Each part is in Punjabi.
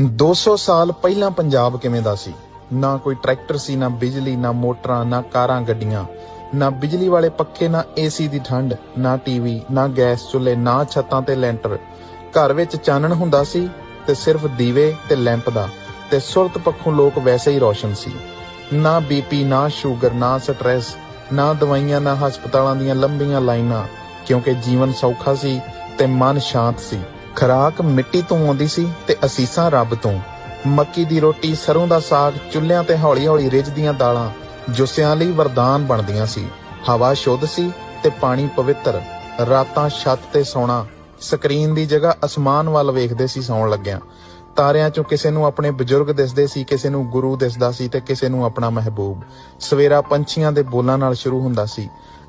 200 ਸਾਲ ਪਹਿਲਾਂ ਪੰਜਾਬ ਕਿਵੇਂ ਦਾ ਸੀ? ਨਾ ਕੋਈ ਟਰੈਕਟਰ ਸੀ, ਨਾ ਬਿਜਲੀ, ਨਾ ਮੋਟਰਾਂ, ਨਾ ਕਾਰਾਂ, ਗੱਡੀਆਂ। ਨਾ ਬਿਜਲੀ ਵਾਲੇ ਪੱਖੇ, ਨਾ ਏਸੀ ਦੀ ਠੰਡ, ਨਾ ਟੀਵੀ ਨਾ ਗੈਸ ਚੁੱਲ੍ਹੇ, ਨਾ ਛੱਤਾਂ ਤੇ ਲੈਂਟਰ। ਘਰ ਵਿੱਚ ਚਾਨਣ ਹੁੰਦਾ ਸੀ ਤੇ ਸਿਰਫ ਦੀਵੇ ਤੇ ਲੈਂਪ ਦਾ। ਤੇ ਸੁਰਤ ਪੱਖੋਂ ਲੋਕ ਵੈਸੇ ਹੀ ਰੋਸ਼ਨ ਸੀ। ਨਾ ਬੀਪੀ ਨਾ ਸ਼ੂਗਰ, ਨਾ ਸਟ੍ਰੈਸ, ਨਾ ਦਵਾਈਆਂ, ਨਾ ਹਸਪਤਾਲਾਂ ਦੀਆਂ ਲੰਬੀਆਂ ਲਾਈਨਾਂ, ਕਿਉਂਕਿ ਜੀਵਨ ਸੌਖਾ ਸੀ ਤੇ ਮਨ ਸ਼ਾਂਤ ਸੀ। ਖਰਾਕ ਮਿੱਟੀ ਤੋਂ ਆਉਂਦੀ ਸੀ ਤੇ ਅਸੀਸਾਂ ਰੱਬ ਤੋਂ। ਮੱਕੀ ਦੀ ਰੋਟੀ ਸਰੋਂ ਦਾ ਸਾਗ, ਚੁੱਲ੍ਹਿਆਂ ਤੇ ਹੌਲੀ-ਹੌਲੀ ਰਿੱਝਦੀਆਂ ਦਾਲਾਂ, ਜੁਸਿਆਂ ਲਈ ਵਰਦਾਨ ਬਣਦੀਆਂ ਸੀ। ਹਵਾ ਸ਼ੁੱਧ ਸੀ ਤੇ ਪਾਣੀ ਪਵਿੱਤਰ। ਰਾਤਾਂ ਛੱਤ ਤੇ ਸੌਣਾ, ਸਕਰੀਨ ਦੀ ਜਗ੍ਹਾ ਅਸਮਾਨ ਵੱਲ ਵੇਖਦੇ ਸੀ, ਸੌਣ ਲੱਗਿਆਂ। ਤਾਰਿਆਂ ਚੋਂ ਕਿਸੇ ਨੂੰ ਆਪਣੇ ਬਜ਼ੁਰਗ ਦਿਸਦੇ ਸੀ, ਕਿਸੇ ਨੂੰ ਗੁਰੂ ਦਿਸਦਾ ਸੀ ਤੇ ਕਿਸੇ ਨੂੰ ਆਪਣਾ ਮਹਿਬੂਬ। ਸਵੇਰਾ ਪੰਛੀਆਂ ਦੇ ਬੋਲਾਂ ਨਾਲ ਸ਼ੁਰੂ ਹੁੰਦਾ ਸੀ।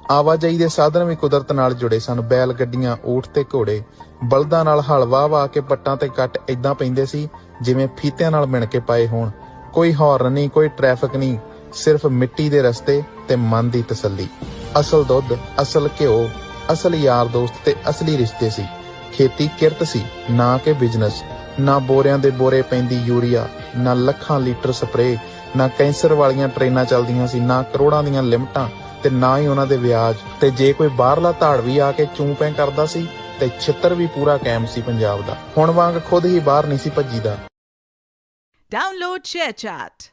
ਆਵਾਜਾਈ ਦੇ ਸਾਧਨ ਵੀ ਕੁਦਰਤ ਨਾਲ ਜੁੜੇ ਸਨ। ਬੈਲ ਗੱਡੀਆਂ ਊਠ ਤੇ ਘੋੜੇ। ਬਲਦਾਂ ਨਾਲ ਹਲ ਵਾਹ ਕੇ ਪੱਟਾਂ ਤੇ ਕੱਟ ਇਦਾਂ ਪੈਂਦੇ ਸੀ ਜਿਵੇਂ ਫੀਤਿਆਂ ਨਾਲ ਮਿਣ ਕੇ ਪਾਏ ਹੋਣ। ਕੋਈ ਹੌਰਨ ਨਹੀਂ, ਕੋਈ ਟ੍ਰੈਫਿਕ ਨਹੀਂ, ਸਿਰਫ ਮਿੱਟੀ ਦੇ ਰਸਤੇ ਤੇ ਮਨ ਦੀ ਤਸੱਲੀ। ਅਸਲ ਦੁੱਧ, ਅਸਲ ਘਿਓ, ਅਸਲ ਯਾਰ ਦੋਸਤ ਤੇ ਅਸਲੀ ਰਿਸ਼ਤੇ ਸੀ। ਖੇਤੀ ਕਿਰਤ ਸੀ, ਨਾ ਕਿ ਬਿਜ਼ਨਸ। ਨਾ ਬੋਰਿਆਂ ਦੇ ਬੋਰੇ ਪੈਂਦੀ ਯੂਰੀਆ, ਨਾ ਲੱਖਾਂ ਲੀਟਰ ਸਪਰੇ ਨਾ ਕੈਂਸਰ ਵਾਲੀਆਂ ਟ੍ਰੇਨਾਂ ਚੱਲਦੀਆਂ ਸੀ, ਨਾ ਕਰੋੜਾਂ ਦੀਆਂ ਲਿਮਟਾਂ ਤੇ ਨਾ ਹੀ ਉਹਨਾਂ ਦੇ ਵਿਆਜ। ਤੇ ਜੇ ਕੋਈ ਬਾਹਰਲਾ ਧਾੜ ਵੀ ਆ ਕੇ ਚੂੰ ਪੈਂ ਕਰਦਾ ਸੀ, ਤੇ ਛਿੱਤਰ ਵੀ ਪੂਰਾ ਕਾਇਮ ਸੀ ਪੰਜਾਬ ਦਾ। ਹੁਣ ਵਾਂਗ ਖੁਦ ਹੀ ਬਾਹਰ ਨਹੀਂ ਸੀ ਭੱਜੀਦਾ। Download ShareChat.